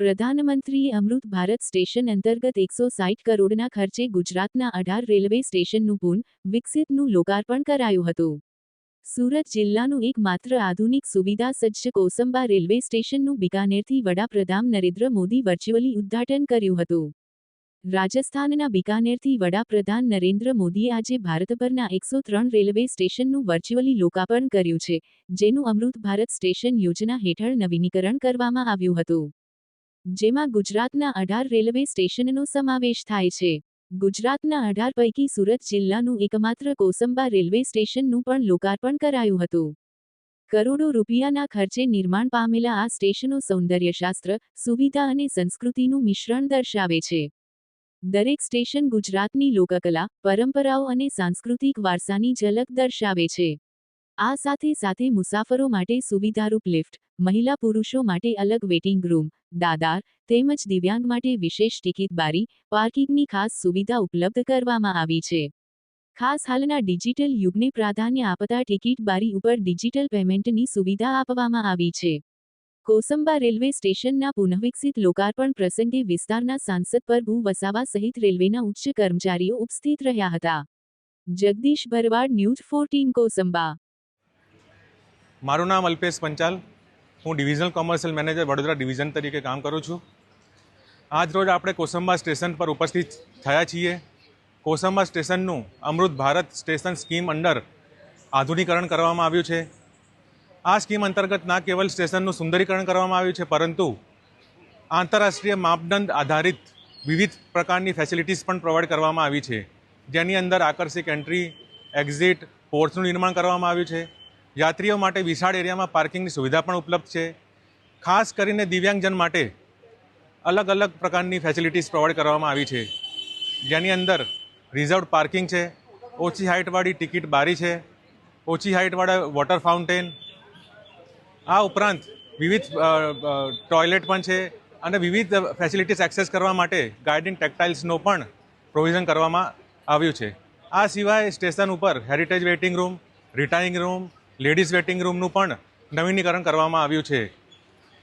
પ્રધાનમંત્રીએ અમૃત ભારત સ્ટેશન અંતર્ગત એકસો સાઠ કરોડના ખર્ચે ગુજરાતના અઢાર રેલવે સ્ટેશનનું પુન વિકસિતનું લોકાર્પણ કરાયું હતું. સુરત જિલ્લાનું એકમાત્ર આધુનિક સુવિધા સજ્જ કોસંબા રેલવે સ્ટેશનનું બિકાનેરથી વડાપ્રધાન નરેન્દ્ર મોદી વર્ચ્યુઅલી ઉદ્ઘાટન કર્યું હતું. રાજસ્થાનના બિકાનેરથી વડાપ્રધાન નરેન્દ્ર મોદીએ આજે ભારતભરના એકસો ત્રણ રેલવે સ્ટેશનનું વર્ચ્યુઅલી લોકાર્પણ કર્યું છે, જેનું અમૃત ભારત સ્ટેશન યોજના હેઠળ નવીનીકરણ કરવામાં આવ્યું હતું. જેમાં ગુજરાતના અઢાર રેલવે સ્ટેશનનો સમાવેશ થાય છે. ગુજરાતના અઢાર પૈકી સુરત જિલ્લાનું એકમાત્ર કોસંબા રેલવે સ્ટેશનનું પણ લોકાર્પણ કરાયું હતું. કરોડો રૂપિયાના ખર્ચે નિર્માણ પામેલા આ સ્ટેશનો સૌંદર્યશાસ્ત્ર, સુવિધા અને સંસ્કૃતિનું મિશ્રણ દર્શાવે છે. દરેક સ્ટેશન ગુજરાતની લોકકલા, પરંપરાઓ અને સાંસ્કૃતિક વારસાની ઝલક દર્શાવે છે. આ સાથે સાથે મુસાફરો માટે સુવિધારૂપ લિફ્ટ મહિલા પુરુષો માટે અલગ વેટિંગ રૂમ, દાદાર, તેમજ દિવ્યાંગ માટે વિશેષ ટિકિટ બારી, પાર્કિંગની ખાસ સુવિધા ઉપલબ્ધ કરવામાં આવી છે. ખાસ હાલના ડિજિટલ યુગને પ્રાધાન્ય આપતા ટિકિટ બારી ઉપર ડિજિટલ પેમેન્ટની સુવિધા આપવામાં આવી છે. કોસંબા રેલવે સ્ટેશનના પુનઃવિકસિત લોકાર્પણ પ્રસંગે વિસ્તારના સાંસદ પ્રભુ વસાવા સહિત રેલવેના ઉચ્ચ કર્મચારીઓ ઉપસ્થિત રહ્યા હતા. Jagdish Bharwad news fourteen Kosamba. મારું નામ અલ્પેશ પંચાલ. હું divisional commercial manager Vadodara division તરીકે કામ કરું છું. આજ રોજ આપણે કોસંબા સ્ટેશન પર ઉપસ્થિત થયા છીએ. કોસંબા સ્ટેશનનું Amrit Bharat station scheme under આધુનિકરણ કરવામાં આવ્યું છે. આ સ્કીમ અંતર્ગત ના કેવલ સ્ટેશનનું સુંદરીકરણ કરવામાં આવ્યું છે, પરંતુ આંતરરાષ્ટ્રીય માપદંડ આધારિત વિવિધ પ્રકારની ફેસિલિટીઝ પણ પ્રોવાઈડ કરવામાં આવી છે. જેની અંદર આકર્ષક એન્ટ્રી એક્ઝિટ પોર્ટ્સનું નિર્માણ કરવામાં આવ્યું છે. યાત્રીઓ માટે વિશાળ એરિયામાં પાર્કિંગની સુવિધા પણ ઉપલબ્ધ છે. ખાસ કરીને દિવ્યાંગજન માટે અલગ અલગ પ્રકારની ફેસિલિટીઝ પ્રોવાઈડ કરવામાં આવી છે. જેની અંદર રિઝર્વડ પાર્કિંગ છે, ઓછી હાઇટવાળી ટિકિટ બારી છે, ઓછી હાઇટવાળા વોટર ફાઉન્ટેન આ ઉપરાંત વિવિધ ટોયલેટ પણ છે અને વિવિધ ફેસિલિટીઝ એક્સેસ કરવા માટે ગાઇડિંગ ટેક્ટાઇલ્સનો પણ પ્રોવિઝન કરવામાં આવ્યું છે. આ સિવાય સ્ટેશન ઉપર heritage waiting room retiring room ladies waiting રૂમનું પણ નવીનીકરણ કરવામાં આવ્યું છે.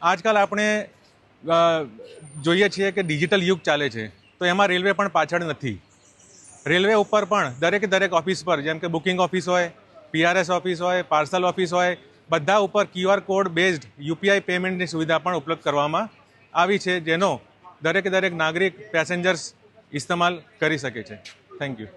આજકાલ આપણે જોઈએ છીએ કે ડિજિટલ યુગ ચાલે છે, તો એમાં રેલવે પણ પાછળ નથી. રેલવે ઉપર પણ દરેકે દરેક ઓફિસ પર, જેમ કે બુકિંગ ઓફિસ હોય પીઆરએસ ઓફિસ હોય, પાર્સલ ઓફિસ હોય, બધા ઉપર ક્યુઆર કોડ બેઝડ યુપીઆઈ પેમેન્ટની સુવિધા પણ ઉપલબ્ધ કરવામાં આવી છે, જેનો દરેકે દરેક નાગરિક પેસેન્જર્સ ઇસ્તેમાલ કરી શકે છે. Thank you.